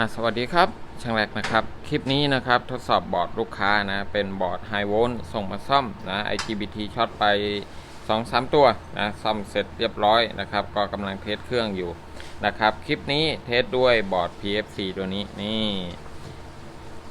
อะสวัสดีครับช่างแรกนะครับ คลิปนี้นะครับทดสอบบอร์ดลูกค้านะ เป็นบอร์ดไฮโวลต์ส่งมาซ่อมนะ IGBT ช็อตไป 2-3 ตัวนะ ซ่อมเสร็จเรียบร้อยนะครับ ก็กำลังเทสเครื่องอยู่นะครับ คลิปนี้เทสด้วยบอร์ด PFC ตัวนี้นี่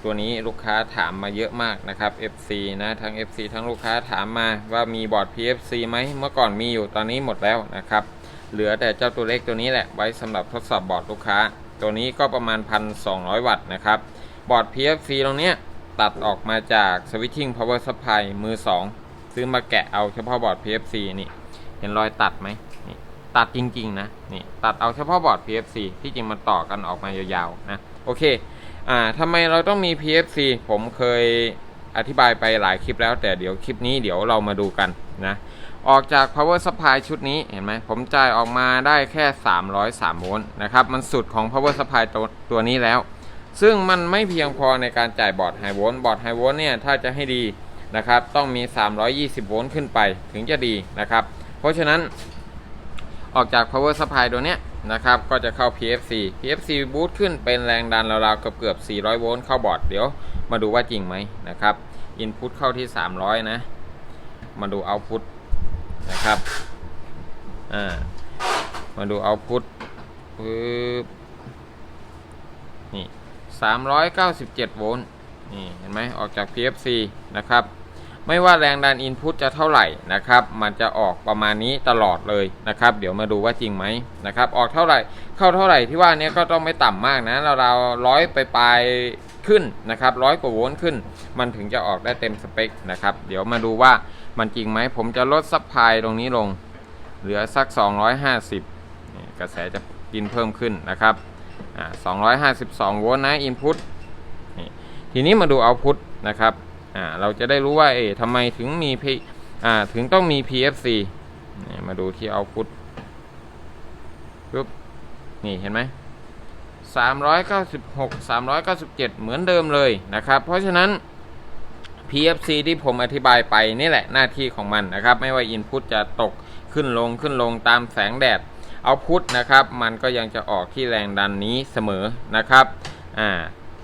ตัวนี้ลูกค้าถามมาเยอะมากนะครับ FC นะทั้ง FC ทั้งลูกค้าถามมาว่ามีบอร์ด PFC ไหมเมื่อก่อนมีอยู่ตอนนี้หมดแล้วนะครับ เหลือแต่เจ้าตัวเล็กตัวนี้แหละไว้สำหรับทดสอบบอร์ดลูกค้า ตัวนี้ก็ประมาณ 1,200 วัตต์นะครับ บอร์ด PFC ตรงเนี้ยตัดออกมาจาก Switching Power Supply มือ 2 ซื้อมาแกะเอาเฉพาะบอร์ด PFC นี่ เห็นรอยตัดไหมนี่ตัดจริงๆนะนี่ตัดเอาเฉพาะบอร์ด PFC ที่จริงมันต่อกันออกมายาวๆนะโอเคอ่าทำไมเราต้องมี PFC ผมเคย อธิบายไปหลายคลิปแล้ว แต่เดี๋ยวคลิปนี้เดี๋ยวเรามาดูกันนะออกจาก power supply ชุดนี้เห็นไหมผมจ่ายออกมาได้แค่ 303โวลต์นะครับ มันสุดของ power supply ตัวตัวนี้แล้ว ซึ่งมันไม่เพียงพอในการจ่ายบอร์ดไฮโวลต์บอร์ดไฮโวลต์เนี่ย ถ้าจะให้ดีนะครับ ต้องมี 320โวลต์ขึ้นไปถึงจะดีนะครับ เพราะฉะนั้นออกจาก power supply ตัวเนี้ย นะครับ ก็จะเข้า PFC PFC บูตขึ้นเป็นแรงดันราวๆเกือบเกือบๆ400 โวลต์เข้าบอร์ดเดี๋ยวมาดูว่าจริงไหมนะครับ input เข้าที่ 300 นะ มาดู output นะครับอ่ามาดู output ปึ๊บนี่ 397 โวลต์นี่เห็นไหมออกจาก PFC นะครับ ไม่ว่าแรงดัน Input จะเท่าไหร่นะครับ มันจะออกประมาณนี้ตลอดเลยนะครับ เดี๋ยวมาดูว่าจริงไหมนะครับ ออกเท่าไหร่ เข้าเท่าไหร่ที่ว่านี้ก็ต้องไม่ต่ำมากนะ เราเราร้อยไปปลายขึ้นนะครับร้อยกว่าโวลต์ขึ้น มันถึงจะออกได้เต็มสเปคนะครับ เดี๋ยวมาดูว่ามันจริงไหม ผมจะลดซัพพลายตรงนี้ลง เหลือสัก 250 กระแสจะกินเพิ่มขึ้นนะครับอ่า252 โวลต์นะ input นี่ทีนี้มาดู output นะครับ อ่าเราจะได้รู้ว่าเอ๊ะทำไมถึงมี P อ่าถึงต้องมี PFC นี่มาดูที่ output ปุ๊บนี่เห็นไหม396 397 เหมือนเดิมเลยนะครับ เพราะฉะนั้น PFC ที่ผมอธิบายไปนี่แหละหน้าที่ของมันนะครับ ไม่ว่า Input จะตกขึ้นลงขึ้นลงตามแสงแดด Output นะครับ มันก็ยังจะออกที่แรงดันนี้เสมอนะครับอ่า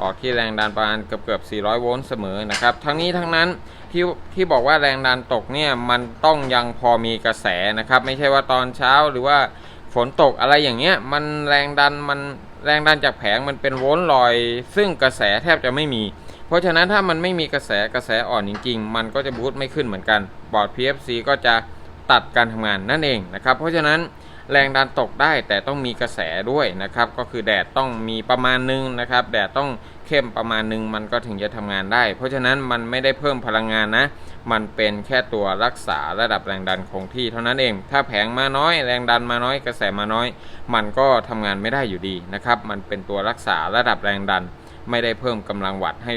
ออกที่แรงดันประมาณเกือบเกือบ400 โวลต์เสมอนะครับ ทั้งนี้ทั้งนั้นที่ที่บอกว่าแรงดันตกเนี่ยมันต้องยังพอมีกระแสนะครับ ไม่ใช่ว่าตอนเช้าหรือว่าฝนตกอะไรอย่างเงี้ยมันแรงดันมันแรงดันจากแผงมันเป็นโวลต์ลอย ซึ่งกระแสแทบจะไม่มี เพราะฉะนั้นถ้ามันไม่มีกระแสกระแสอ่อนจริง ๆ มันก็จะบูตไม่ขึ้นเหมือนกัน บอร์ด PFC ก็จะตัดการทำงานนั่นเองนะครับ เพราะฉะนั้น แรงดันตกได้แต่ต้องมีกระแสด้วยนะครับก็คือแดดต้องมีประมาณนึงนะครับแดดต้องเข้มประมาณนึงมันก็ถึงจะทำงานได้ เพราะฉะนั้นมันไม่ได้เพิ่มพลังงานนะ มันเป็นแค่ตัวรักษาระดับแรงดันคงที่เท่านั้นเอง ถ้าแผงมาน้อย แรงดันมาน้อยกระแสมาน้อย มันก็ทำงานไม่ได้อยู่ดีนะครับมันเป็นตัวรักษาระดับแรงดัน ไม่ได้เพิ่มกำลังวัตต์ให้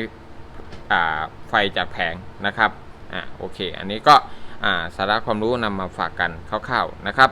อ่าไฟจากแผงนะครับอ่าโอเค อันนี้ก็อ่าสาระความรู้นำมาฝากกันคร่าวๆนะครับ